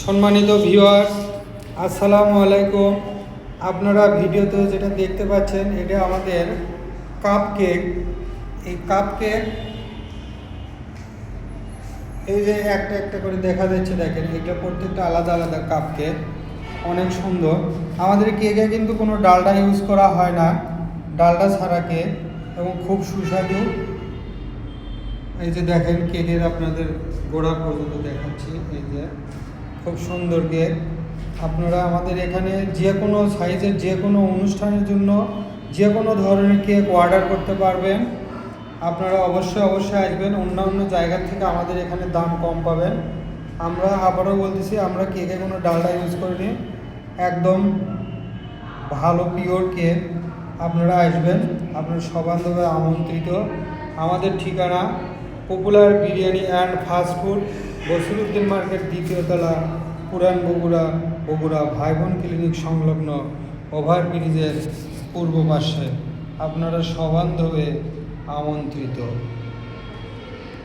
সম্মানিত ভিউয়ার্স আসসালামু আলাইকুম। আপনারা ভিডিওতে যেটা দেখতে পাচ্ছেন, এটা আমাদের কাপ কেক এই কাপ কেক এই যে একটা একটা করে দেখা যাচ্ছে, দেখেন, এটা প্রত্যেকটা আলাদা আলাদা কাপ কেক অনেক সুন্দর। আমাদের কেকে কিন্তু কোনো ডালডা ইউজ করা হয় না। ডালডা ছাড়া কেক এবং খুব সুস্বাদু। এই যে দেখেন কেকের আপনাদের গোড়া পর্যন্ত দেখাচ্ছি, এই যে। খুব সুন্দর কেক আপনারা আমাদের এখানে যে কোনো সাইজের যে কোনো অনুষ্ঠানের জন্য যে কোনো ধরনের কেক অর্ডার করতে পারবেন। আপনারা অবশ্যই অবশ্যই আসবেন। অন্য অন্য জায়গা থেকে আমাদের এখানে দাম কম পাবেন। আমরা আবারও বলতেছি, আমরা কেকে কোনো ডালডা ইউজ করিনি। একদম ভালো পিওর কেক আপনারা আসবেন। আপনার সবান্ধবে আমন্ত্রিত। আমাদের ঠিকানা popular biryani and fast food Basiruddin market দ্বিতীয়তলা পুরান বগুড়া বগুড়া ভাইবোন ক্লিনিক সংলগ্ন ওভারব্রিজের পূর্ব পাশে। আপনারা সবান্ধবে আমন্ত্রিত।